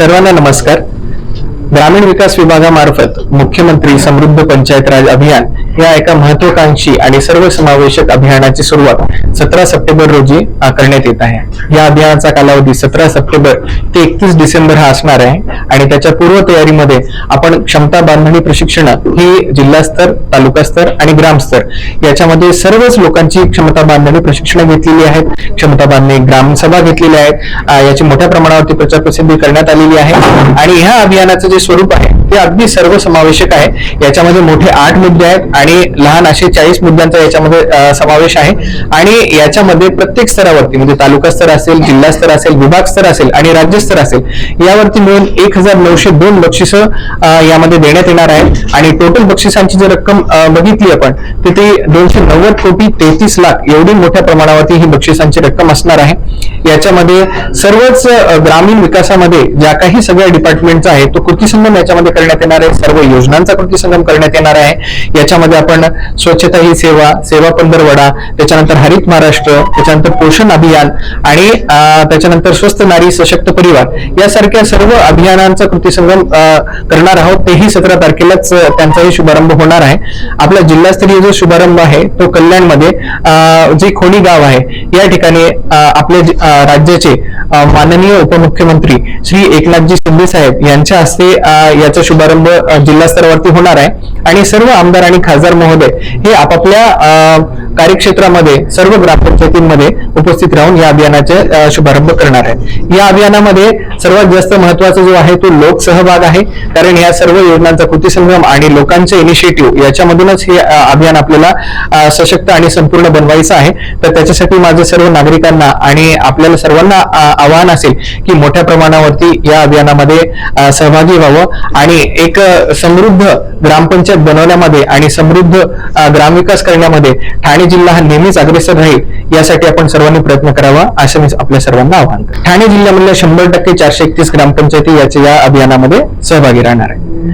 सर्वांना नमस्कार. ग्रामीण विकास विभागामार्फत मुख्यमंत्री समृद्ध पंचायत राज अभियान या एका महत्वाकांक्षी आणि सर्वसमावेशक अभियानाची सुरुवात सतरा सप्टेंबर रोजी करण्यात येत आहे. या अभियानाचा कालावधी सतरा सप्टेंबर ते एकतीस डिसेंबर हा असणार आहे आणि त्याच्या पूर्वतयारीमध्ये आपण क्षमता बांधणी प्रशिक्षण ही जिल्हास्तर तालुकास्तर आणि ग्रामस्तर याच्यामध्ये सर्वच लोकांची क्षमता बांधणी प्रशिक्षण घेतलेली आहेत. क्षमता बांधणी ग्रामसभा घेतलेल्या आहेत. याची मोठ्या प्रमाणावरती प्रचार प्रसिद्धी करण्यात आलेली आहे. आणि ह्या अभियानाचं जे स्वरूप आहे ते अगदी सर्वसमावेशक आहे. याच्यामध्ये मोठे आठ मुद्दे आहेत आणि लहान असे चाळीस मुद्द्यांचा याच्यामध्ये समावेश आहे. आणि याच्यामध्ये प्रत्येक स्तरावरती म्हणजे तालुका स्तर असेल जिल्हा स्तर असेल विभाग स्तर असेल आणि राज्यस्तर असेल यावरती मिळून एक हजार नऊशे दोन बक्षिस यामध्ये देण्यात येणार आहेत. आणि टोटल बक्षिसांची जर रक्कम बघितली आपण तर ती दोनशे नव्वद कोटी तेहतीस लाख एवढी मोठ्या प्रमाणावरती ही बक्षिसांची रक्कम असणार आहे. याच्यामध्ये सर्वच ग्रामीण विकासामध्ये ज्या काही सगळ्या डिपार्टमेंटचा आहे तो कृती संगम याच्यामध्ये करण्यात येणार आहे. सर्व योजनांचा कृती संगम करण्यात येणार आहे. याच्यामध्ये आपण स्वच्छता ही सेवा सेवा पंधरवडा त्याच्यानंतर हरित महाराष्ट्र त्याच्यानंतर पोषण अभियान आणि त्याच्यानंतर स्वस्थ नारी सशक्त परिवार यासारख्या सर्व अभियानांचा कृती संगम करणार आहोत. तेही सतरा तारखेलाच त्यांचाही शुभारंभ होणार आहे. आपला जिल्हास्तरीय जो शुभारंभ आहे तो कल्याणमध्ये जे खोणी गाव आहे या ठिकाणी आपले आपल्या राज्याचे माननीय उपमुख्यमंत्री श्री एकनाथजी शिंदे साहेब यांच्या हस्ते याचा शुभारंभ जिल्हा स्तरावरती होणार आहे. आणि सर्व आमदार आणि खासदार महोदय हे आपापल्या अं कार्यक्षेत्रामध्ये सर्व ग्रामपंचायतींमध्ये उपस्थित राहून या अभियानाचे शुभारंभ करणार आहे. या अभियानामध्ये सर्वात जास्त महत्त्वाचा जो आहे तो लोकसहभाग आहे. कारण या सर्व योजनांचा कृती संगम आणि लोकांचे इनिशिएटिव्ह याच्यामधूनच हे अभियान आपल्याला सशक्त आणि संपूर्ण बनवायचं आहे. तर त्याच्यासाठी माझं सर्व नागरिकांना आणि आपल्याला सर्वांना आवाहन असेल की मोठ्या प्रमाणावरती या अभियानामध्ये सहभागी व्हावं आणि एक समृद्ध ग्रामपंचायत बनवण्यामध्ये आणि समृद्ध ग्रामविकास करण्यामध्ये ठाणे जिल्हा हा नेहमीच अग्रेसर राहील यासाठी आपण सर्वांनी प्रयत्न करावा असं मी आपल्या सर्वांना आवाहन करतो. ठाणे जिल्ह्यामधल्या शंभर टक्के चारशे एकतीस ग्रामपंचायती याच्या या अभियानामध्ये सहभागी राहणार आहे